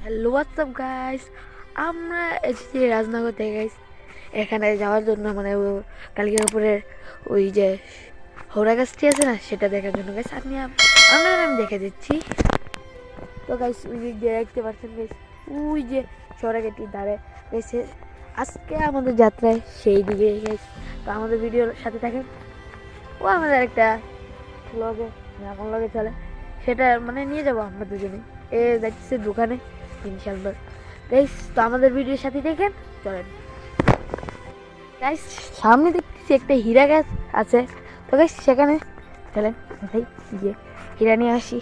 Hello WhatsApp guys আমরা এসেছি রাজনগর থেকে গাইস এখানে যাওয়ার জন্য মানে উপরে ওই যে হৌরা গাছটি আছে না, সেটা দেখার জন্য গাইস আপনি আপ- আপনাদের আমি দেখে দিচ্ছি। তো গাইস ওই দিয়ে দেখতে পাচ্ছেন গাইস ওই যে সরাগেটির ধারে গেছে আজকে আমাদের যাত্রায় সেই দিকে গাইস তো আমাদের ভিডিওর সাথে থাকেন। ও আমাদের একটা লগে যেমন লগে চলে। সেটা মানে নিয়ে যাব আমরা দুজনে। এ যাচ্ছে দোকানে। ইনশাল্লাহ গাইস তো আমাদের ভিডিওর সাথে দেখেন চলেন। গাইস সামনে দেখতেছি একটা হীরা গাছ আছে। তো গাইস সেখানে চলেন ভাই গিয়ে হীরা নিয়ে আসি।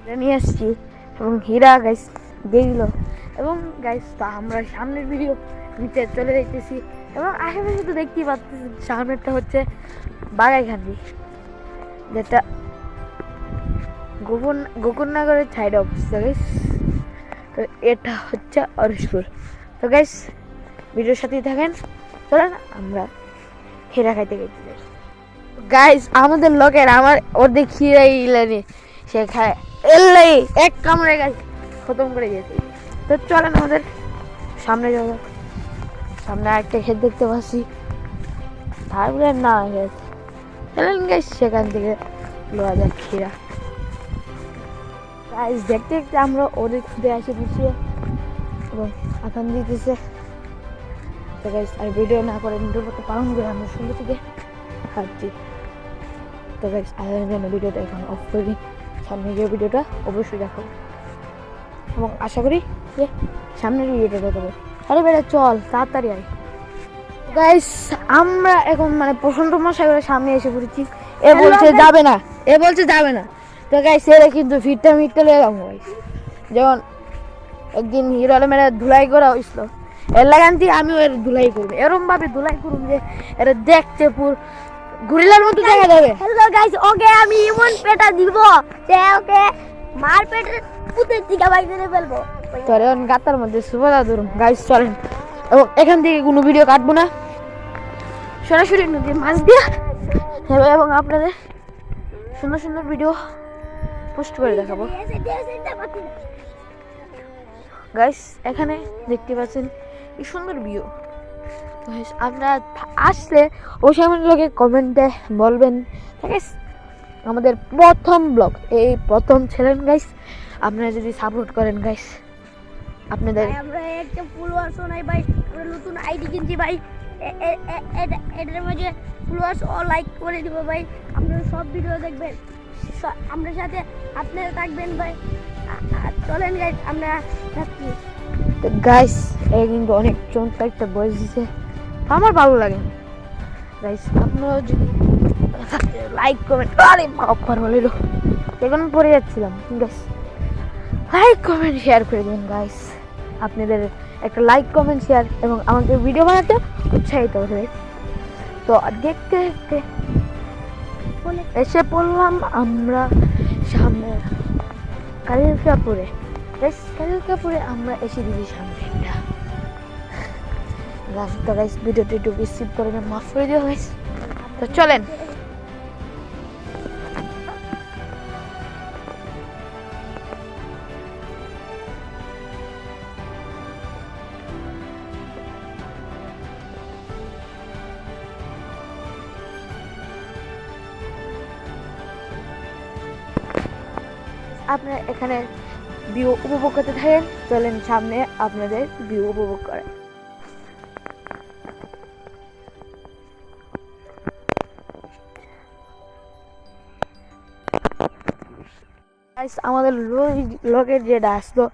হীরা নিয়ে আসছি এবং হীরা গাইস দিয়ে দিল এবং গাইস তো আমরা সামনের ভিডিও নিতে চলে যাইতেছি। এবং আশেপাশে তো দেখতেই পাচ্ছি সামনেরটা হচ্ছে বাগাইখান্দি। যেটা গোপন গোকুলনগরের সাইড অবস্থা গাইস তো এটা হচ্ছে অরসপুর তো গাইস ভিডিওর সাথেই থাকেন। চলেন আমরা হেরা খাইতে গেছি। গাইস আমাদের লোকের আমার অর্ধেক খিরাই ইলানি। সে খায় এলাই এক কামড়ে গাছ, খতম করে গেছে তো চলেন আমাদের সামনে যাওয়া। সামনে একটা ক্ষেত দেখতে পাচ্ছি। তারপরে না গেছে চলেন গাইস সেখান থেকে লোয়া যাক খিরা গাইস দেখতে দেখতে আমরা ওদের খুদে আসি পিছিয়ে এবং আকান দিতেছে। তো গাইস আর ভিডিও না করে ভিডিওর মতো পালন করে আমরা সুন্দর থেকে হাঁটছি। তো গাইস আয়ার জন্য ভিডিওটা এখন অফ করে সামনে গিয়ে ভিডিওটা অবশ্যই দেখো। এবং আশা করি যে সামনের ভিডিওটা দেখাবো আরে বেটা চল তাড়াতাড়ি আয়। গাইস আমরা এখন মানে প্রশান্ত মশাইয়ের সামনে এসে পড়েছি। এ বলছে যাবে না এ বলছে যাবে না। তো গাইস এরা কিন্তু ফিটটা মিটটা লেগে যাব গাইস যেমন একদিন হিরো আলমের ধুলাই করা হয়েছিল। এর লাগান্তি আমিও এর ধুলাই করব। এরম ভাবে ধুলাই করুম যে এর দেখতে পুর গুরিলার মতো দেখা যাবে। হ্যালো গাইস ওকে আমি এমন পেটা দিব। যে ওকে মার পেটে পুঁতে টিকা বাই করে ফেলব। তোর এখন গাতার মধ্যে সুবিধা ধরুন। গাইস চলেন। এবং এখান থেকে কোনো ভিডিও কাটবো না। সরাসরি নদীর মাছ দিয়ে। এবং আপনাদের সুন্দর সুন্দর ভিডিও পোস্ট করে দেখাবো। গাইস এখানে দেখতে পাচ্ছেন কি সুন্দর ভিউ গাইস আপনারা আসলে ওই সময় লোকে কমেন্টে বলবেন। গাইস আমাদের প্রথম ব্লগ এই প্রথম ছিলেন গাইস আপনারা যদি সাপোর্ট করেন গাইস আপনাদের আমরা একটা ফলোয়ার্স নাই ভাই, আমরা নতুন আইডি কিনছি ভাই। এটার মাঝে ফলোয়ার্স ও লাইক করে দিব ভাই। আপনারা সব ভিডিও দেখবেন। আমরা সাথে আপনারা থাকবেন, ভাই। চলেন গাইস আমরা থাকছি গাইস এ কিন্তু অনেক চমৎকার একটা বয়স দিছে। আমার ভালো লাগে। গাইস আপনারাও যদি লাইক কমেন্ট আরে বাবার বলে এখন পড়ে যাচ্ছিলাম গাইস লাইক কমেন্ট শেয়ার করে দিন গাইস আপনাদের একটা লাইক কমেন্ট শেয়ার এবং আমাকে ভিডিও বানাতে উৎসাহিত করবে তো, দেখতে দেখতে। এসে পড়লাম আমরা সামনে কালিকাপুরে গাইস কালিকাপুরে আমরা এসে দিবি সামনে একটা। রাস্তা গাইস ভিডিওটি একটু রিসিভ করে মাফ করে দেওয়া হয়েছে তো চলেন আপনার এখানে ভিউ উপভোগ করতে থাকেন। চলেন সামনে আপনাদের ভিউ উপভোগ করেন Guys, আমাদের লোকের যেটা আসলো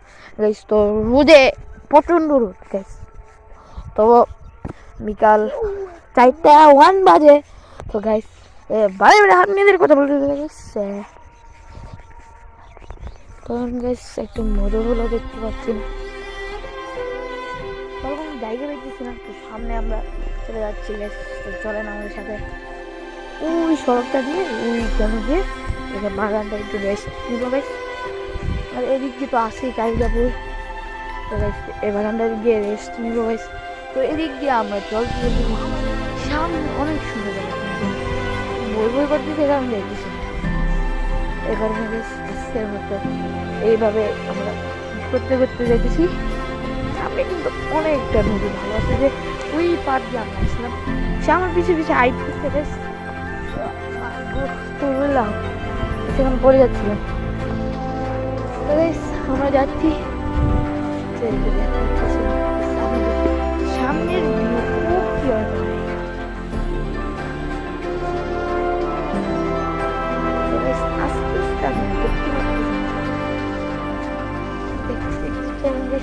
গাইস তো রোদে প্রচণ্ড রোদ গাইস তো বিকাল চারটা ওয়ান বাজে। তো গাইস বারে বারে আপনাদের কথা বলতে গাইস তখন গাইস একটু মধুগুলো দেখতে পাচ্ছি না তখন জায়গা দেখতেছি না তো সামনে আমরা চলে যাচ্ছি গাইস তো চলেন আমাদের সাথে। ওই সড়কটা দিয়ে, ওই কেন দিয়ে এটা বাগানটা একটু বেশ নিবো গাইস আর এদিক দিয়ে তো আসেই কালিকাপুর তো এই বাগানটা গিয়ে রেস্ট নিবো গাইস তো এদিক দিয়ে আমরা জল সামনে অনেক সুন্দর বই বই করতে থেকে আমি দেখতেছি এবার গাইস আজকের মতো এইভাবে আমরা করতে করতে যেতেছি সামনে কিন্তু অনেকটা নদী ভালো আছে যে ওই পার দিয়ে আমরা আসলাম। সে আমার পিছিয়ে পিছিয়ে আইট করতে গেছে তো বললাম সেখানে পড়ে যাচ্ছিলাম। আমরা যাচ্ছি। সামনের view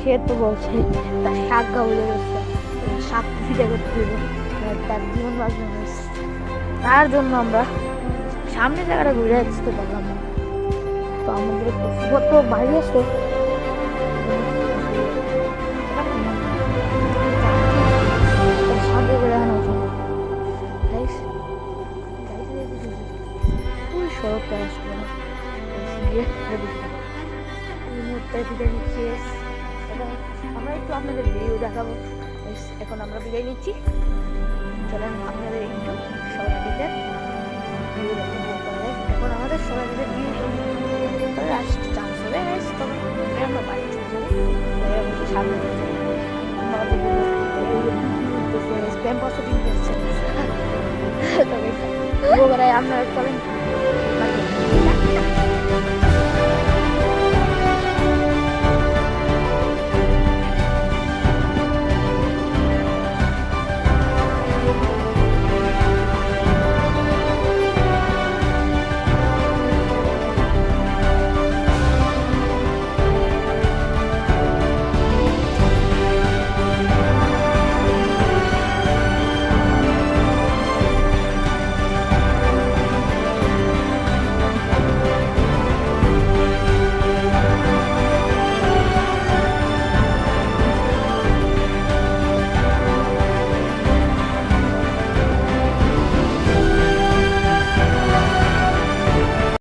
সে তো বলছে, তার শাক গাউলে গেছে শাক ফিটে করতে হবে তার জীবন বাঁচবে। তার জন্য আমরা সামনে জায়গাটা ঘুরে আসতে পারলাম না। তো আমাদের কত বাড়ি নিচ্ছি, guys। এবং আমরা একটু আপনাদের ভিডিও দেখাবো এখন আমরা বিদায় নিচ্ছি চলেন আপনাদের একটু সবাইদের ভিডিও দেখাবো। এখন আমাদের সবাইদের ভিডিও আসতে চান্স হবে। তবে আমরা বাড়ি চলে যাব সামনে আমাদের তবে আপনারা চলেন